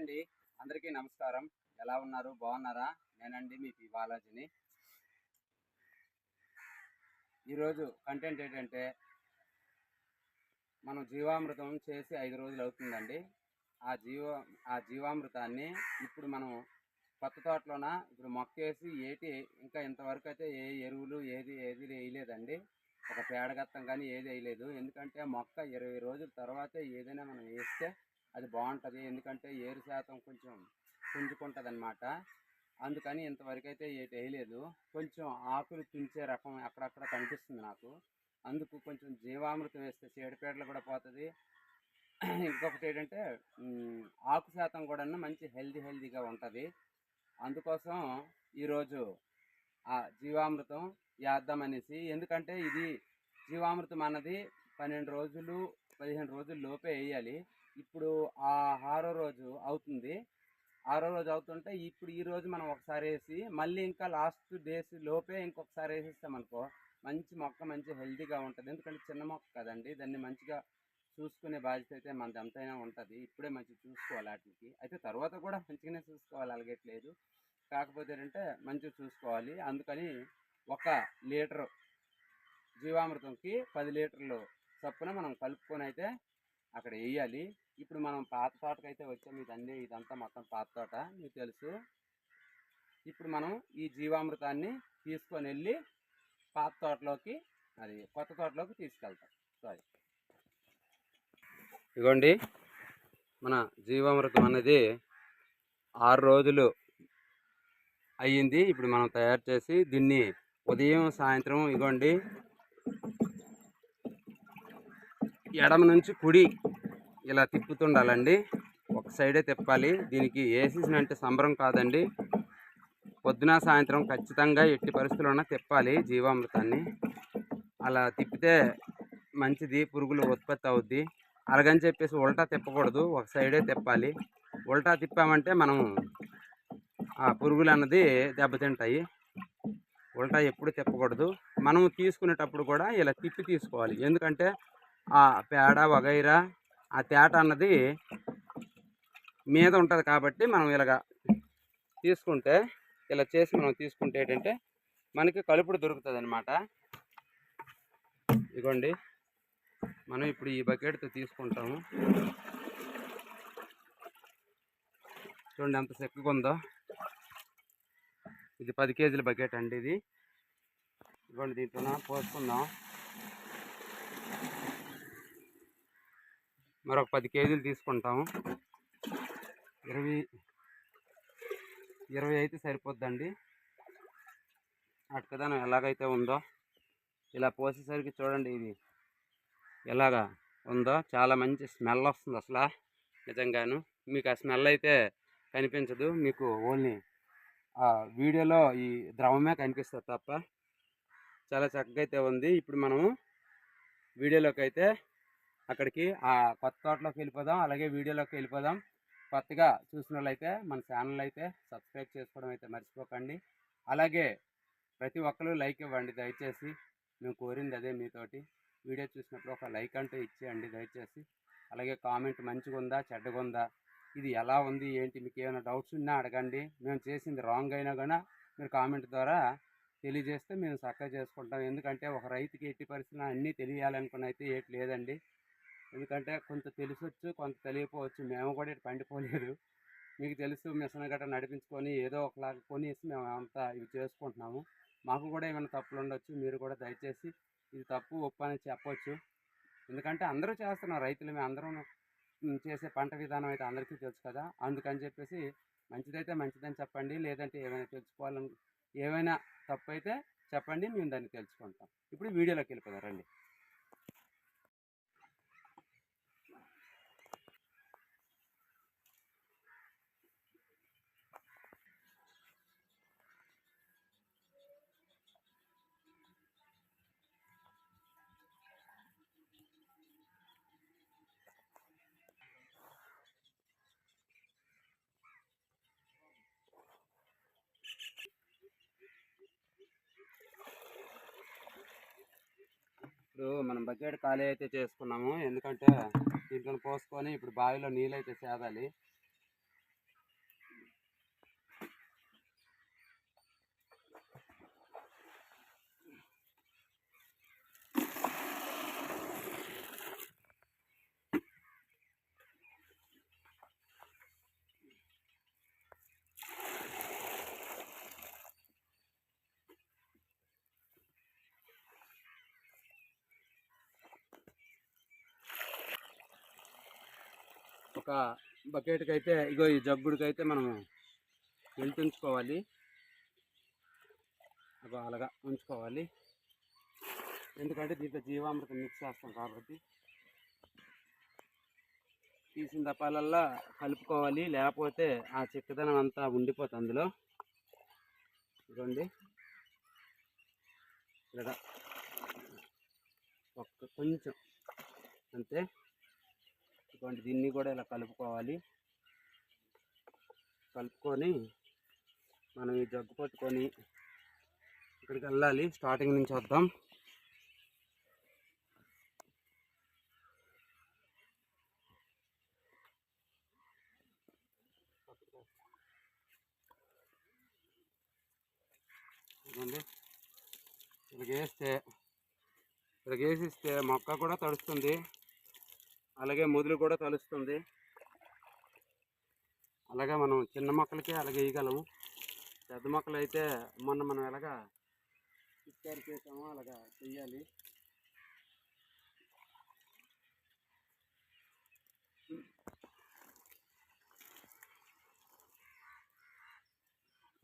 అండి. అందరికీ నమస్కారం. ఎలా ఉన్నారు? బాగున్నారా? నేనండి మీ పి బాలాజీని. ఈరోజు కంటెంట్ ఏంటంటే మనం జీవామృతం చేసి ఐదు రోజులు అవుతుందండి. ఆ జీవ ఆ జీవామృతాన్ని ఇప్పుడు మనం కొత్త తోటలోన ఇప్పుడు మొక్క వేసి ఏటి ఇంకా ఇంతవరకు అయితే ఏ ఎరువులు ఏది ఏది వేయలేదండి. ఒక పేడగత్తం కానీ ఏది వేయలేదు. ఎందుకంటే మొక్క ఇరవై రోజుల తర్వాతే ఏదైనా మనం వేస్తే అది బాగుంటుంది. ఎందుకంటే ఏరు శాతం కొంచెం పుంజుకుంటుంది అనమాట అందుకని ఇంతవరకు అయితే ఏటి వేయలేదు కొంచెం ఆకులు తుంచే రకం అక్కడక్కడ కనిపిస్తుంది నాకు. అందుకు కొంచెం జీవామృతం వేస్తే చీడపీడలు కూడా పోతుంది. ఇంకొకటి ఏంటంటే ఆకు శాతం కూడా మంచి హెల్దీ హెల్దీగా ఉంటుంది. అందుకోసం ఈరోజు ఆ జీవామృతం వేద్దామనేసి ఎందుకంటే ఇది జీవామృతం అన్నది పన్నెండు రోజులు పదిహేను రోజుల లోపే వేయాలి. ఇప్పుడు ఆ ఆరో రోజు అవుతుంది. ఆరో రోజు అవుతుంటే ఇప్పుడు ఈ రోజు మనం ఒకసారి వేసి మళ్ళీ ఇంకా లాస్ట్ డేస్ లోపే ఇంకొకసారి వేసేస్తామనుకో మంచి మొక్క మంచి హెల్తీగా ఉంటుంది. ఎందుకంటే చిన్న మొక్క కదండి. దాన్ని మంచిగా చూసుకునే బాధ్యత అయితే మనది ఎంతైనా ఉంటుంది. ఇప్పుడే మంచిగా చూసుకోవాలి వాటికి. అయితే తర్వాత కూడా మంచిగానే చూసుకోవాలి. అలగట్లేదు కాకపోతే ఏంటంటే మంచిగా చూసుకోవాలి. అందుకని ఒక లీటర్ జీవామృతంకి పది లీటర్లు చొప్పున మనం కలుపుకొని అయితే అక్కడ వేయాలి ఇప్పుడు మనం పాత తోటకైతే వచ్చాం. ఇదండి ఇదంతా మొత్తం పాత తోట మీకు తెలుసు. ఇప్పుడు మనం ఈ జీవామృతాన్ని తీసుకొని వెళ్ళి పాత తోటలోకి అది కొత్త తోటలోకి తీసుకెళ్తాం. సారీ ఇగోండి. మన జీవామృతం అనేది ఆరు రోజులు అయ్యింది. ఇప్పుడు మనం తయారు చేసి దీన్ని ఉదయం సాయంత్రం ఇగోండి. ఎడమ నుంచి కుడి ఇలా తిప్పుతుండాలండి. ఒక సైడే తిప్పాలి. దీనికి వేసేసినంటే సంబరం కాదండి. పొద్దున సాయంత్రం ఖచ్చితంగా ఎట్టి పరిస్థితుల్లోనే తిప్పాలి జీవామృతాన్ని. అలా తిప్పితే మంచిది పురుగులు ఉత్పత్తి అవుద్ది. అలాగని చెప్పేసి ఉల్టా తిప్పకూడదు. ఒక సైడే తిప్పాలి. ఉల్టా తిప్పామంటే మనం ఆ పురుగులు అన్నది దెబ్బతింటాయి. ఉల్టా ఎప్పుడు తిప్పకూడదు. మనం తీసుకునేటప్పుడు కూడా ఇలా తిప్పి తీసుకోవాలి. ఎందుకంటే ఆ పేడ వగైరా ఆ తేట అన్నది మీద ఉంటుంది కాబట్టి మనం ఇలాగ తీసుకుంటే ఇలా చేసి మనం తీసుకుంటే ఏంటంటే మనకి కలుపుడు దొరుకుతుంది అనమాట ఇగోండి. మనం ఇప్పుడు ఈ బకెట్తో తీసుకుంటాము. చూడండి ఎంత చెక్కగా ఉందో ఇది పది కేజీల బకెట్ అండి ఇది. ఇదిగోండి దీంట్లో పోసుకుందాం. మరొక పది కేజీలు తీసుకుంటాము. ఇరవై ఇరవై అయితే సరిపోద్దండి. అటుకదనం ఎలాగైతే ఉందో ఇలా పోసేసరికి చూడండి ఇది ఎలాగా ఉందో చాలా మంచి స్మెల్ వస్తుంది అసలు నిజంగాను. మీకు ఆ స్మెల్ అయితే కనిపించదు మీకు ఓన్లీ ఆ వీడియోలో ఈ ద్రవమే కనిపిస్తుంది తప్ప చాలా చక్కగా అయితే ఉంది. ఇప్పుడు మనము వీడియోలోకి అయితే అక్కడికి ఆ కొత్త తోటలోకి వెళ్ళిపోదాం అలాగే వీడియోలోకి వెళ్ళిపోదాం. కొత్తగా చూసిన వాళ్ళైతే మన ఛానల్ అయితే సబ్స్క్రైబ్ చేసుకోవడం అయితే మర్చిపోకండి. అలాగే ప్రతి ఒక్కరు లైక్ ఇవ్వండి దయచేసి. మేము కోరింది అదే మీతోటి. వీడియో చూసినప్పుడు ఒక లైక్ అంటూ ఇచ్చేయండి దయచేసి. అలాగే కామెంట్ మంచిగా ఉందా చెడ్డగా ఉందా ఇది ఎలా ఉంది ఏంటి మీకు ఏమైనా డౌట్స్ ఉన్నా అడగండి. మేము చేసింది రాంగ్ అయినా కూడా మీరు కామెంట్ ద్వారా తెలియజేస్తే మేము చక్కగా చేసుకుంటాం. ఎందుకంటే ఒక రైతుకి ఎట్టి పరిస్థితుల్లో అన్నీ తెలియాలనుకున్న అయితే ఏటి లేదండి. ఎందుకంటే కొంత తెలిసొచ్చు కొంత తెలియకపోవచ్చు. మేము కూడా ఇటు పండిపోలేదు. మీకు తెలుసు మిషన్ గట్రా నడిపించుకొని ఏదో ఒకలాగా కొనేసి మేము అంతా ఇవి చేసుకుంటున్నాము. మాకు కూడా ఏమైనా తప్పులు ఉండొచ్చు మీరు కూడా దయచేసి ఇది తప్పు ఒప్పు అని చెప్పొచ్చు. ఎందుకంటే అందరూ చేస్తున్నారు రైతులు మేము అందరం చేసే పంట విధానం అయితే అందరికీ తెలుసు కదా. అందుకని చెప్పేసి మంచిదైతే మంచిదని చెప్పండి లేదంటే ఏమైనా తెలుసుకోవాలని ఏమైనా తప్పు అయితే చెప్పండి మేము దాన్ని తెలుసుకుంటాం. ఇప్పుడు వీడియోలోకి వెళ్ళిపోదాం రండి. ఇప్పుడు మనం బకెట్ ఖాళీ అయితే చేసుకున్నాము. ఎందుకంటే దీంట్లో పోసుకొని ఇప్పుడు బావిలో నీళ్ళు అయితే సేదాలి. ఒక బకెట్కి అయితే ఇగో ఈ జగ్గుడికి అయితే మనము వెళ్తుంచుకోవాలి అగో అలాగా ఉంచుకోవాలి. ఎందుకంటే దీంట్లో జీవామృతం మిక్స్ చేస్తాం కాబట్టి. తీసిన దపాలల్లా కలుపుకోవాలి. లేకపోతే ఆ చిక్కదనం అంతా ఉండిపోతుంది అందులో. ఇదిగోండి. ఇలా ఒక్క కొంచెం అంతే. ఇటువంటి దీన్ని కూడా ఇలా కలుపుకోవాలి. కలుపుకొని మనం ఈ జగ్గు పట్టుకొని ఇక్కడికి వెళ్ళాలి. స్టార్టింగ్ నుంచి వద్దాం. ఇలాగేస్తే ఇలాగ వేస్తే ఇలాగ వేసిస్తే మొక్క కూడా తడుస్తుంది. అలాగే మొదలు కూడా తలుస్తుంది. అలాగే మనం చిన్న మొక్కలకి అలాగే వేయగలము. పెద్ద మొక్కలు అయితే మొన్న మనం ఎలాగా పిచ్చారు చేసామో అలాగా చెయ్యాలి.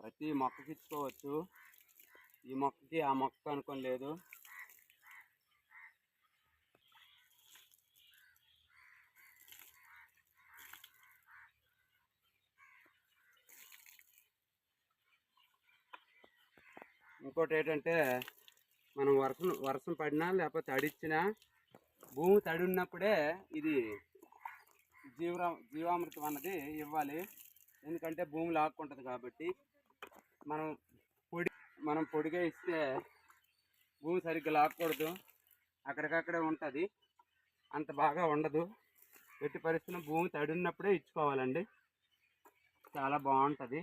ప్రతి మొక్కకి ఇచ్చుకోవచ్చు. ఈ మొక్కకి ఆ మొక్క అనుకోని లేదు. ఇంకోటి ఏంటంటే మనం వర్షం వర్షం పడినా లేకపోతే తడిచ్చినా భూమి తడి ఉన్నప్పుడే ఇది జీవరా జీవామృతం అన్నది ఇవ్వాలి. ఎందుకంటే భూమి లాక్కుంటుంది కాబట్టి మనం పొడి మనం పొడిగా ఇస్తే భూమి సరిగ్గా లాక్కూడదు. అక్కడికక్కడే ఉంటుంది. అంత బాగా ఉండదు. ఎట్టి పరిస్థితుల్లో భూమి తడి ఉన్నప్పుడే ఇచ్చుకోవాలండి. చాలా బాగుంటుంది.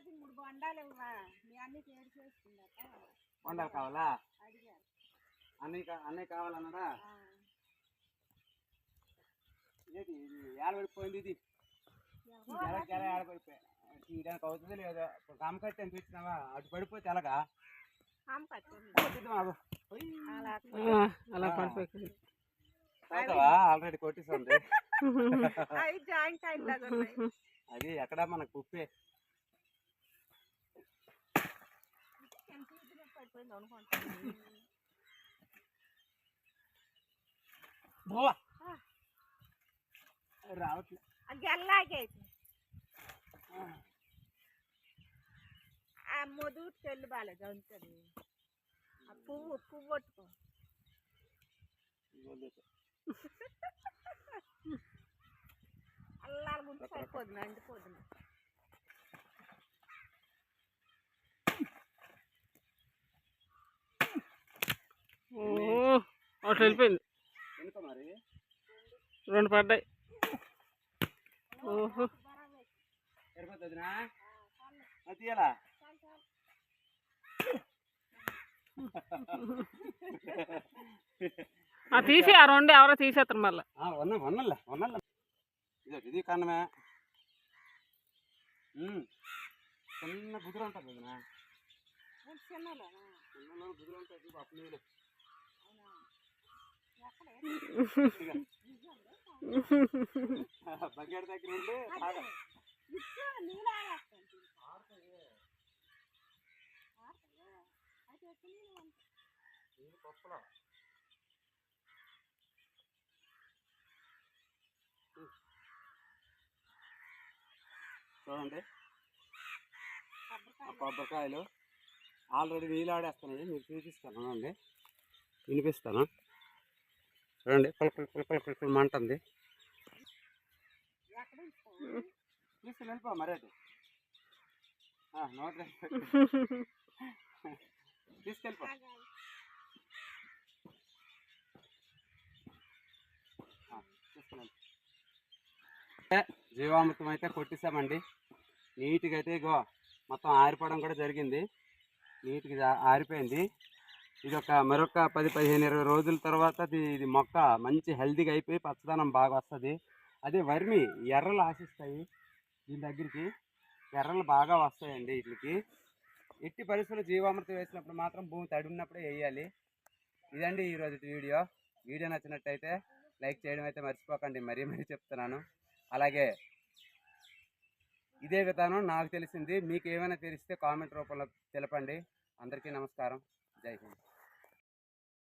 బాలాజీ మూడు బొండాలు ఇవ్వా. మీ అన్ని చేడు చేసుకుందాక వండాలి కావాలా? అడిగారు. అన్నయ్య కా- అన్నయ్య కావాలన్నారా ఆ, ఇదేంటి ఇది? ఏడబడిపోయింది ఇది? ఏడబడిపోయా తీయడానికి అవుతుంది లేదా? గమ్ కట్టి అని తెచ్చినావా అటు పడిపోతే ఎలాగా? ఆమె పట్టింది. కొట్టిద్దాం ఆగు. ఉయ్. అలా అలా ఆ. పడిపోయింది. తాగుతావా? ఆల్రెడీ కొట్టేస్తుంది అది ఎక్కడ మనకు ఉప్పే ఎంత పడిపోయింది అనుకుంటాను రావట్లే. గెల్లాగే అయితే ఆ. మొదలు తెల్లు బాలేదు ఉంటుంది ఆ పువ్వు పువ్వు పట్టుకో. అల్లాల ముందు సరిపోదు అండిపోదు అటు వెళ్ళిపోయింది. రెండు పడ్డాయి. ఓహో. తీసి ఆ రెండు ఎవరో తీసేస్తారు మళ్ళీ. వన్న వన్నలే వన్నలే. ఇది ఇది కన్నమే. చిన్న బుదురు ఉంటుంది చిన్న బుదురు ఉంటుంది చూడు అప్పుడు నీళ్ళు. ఎక్కడే బకెట్ దగ్గర ఉండి తాగ- ఇచ్చు నీళ్ళు ఆగేస్తాను అయితే ఎక్కడ నీళ్ళు ఉంటాయి? దగ్గర ఉండి చూడండి. ఆ కొబ్బరికాయలు ఆల్రెడీ నీళ్ళు మీరు మీకు చూపిస్తాను. అండి వినిపిస్తాను? చూడండి పులకలు పులకలు పులకలు మంటుంది. తీసుకెళ్ళిపో జీవామృతం అయితే కొట్టేసామండి నీట్గా అయితే ఇగో మొత్తం ఆరిపోవడం కూడా జరిగింది. నీట్గా ఆరిపోయింది. ఇది ఒక మరొక పది పదిహేను ఇరవై రోజుల తర్వాత ఇది ఇది మొక్క మంచి హెల్తీగా అయిపోయి పచ్చదనం బాగా వస్తుంది. అదే వర్మి ఎర్రలు ఆశిస్తాయి దీని దగ్గరికి. ఎర్రలు బాగా వస్తాయండి వీటికి. ఎట్టి పరిస్థితులు జీవామృతం వేసినప్పుడు మాత్రం భూమి తడి ఉన్నప్పుడే వేయాలి. ఇదండి ఈరోజు వీడియో. వీడియో నచ్చినట్టయితే లైక్ చేయడం అయితే మర్చిపోకండి. మరీ మరీ చెప్తున్నాను. అలాగే ఇదే విధానం నాకు తెలిసింది. మీకు ఏమైనా తెలిస్తే కామెంట్ రూపంలో తెలపండి. అందరికీ నమస్కారం. జై హింద్.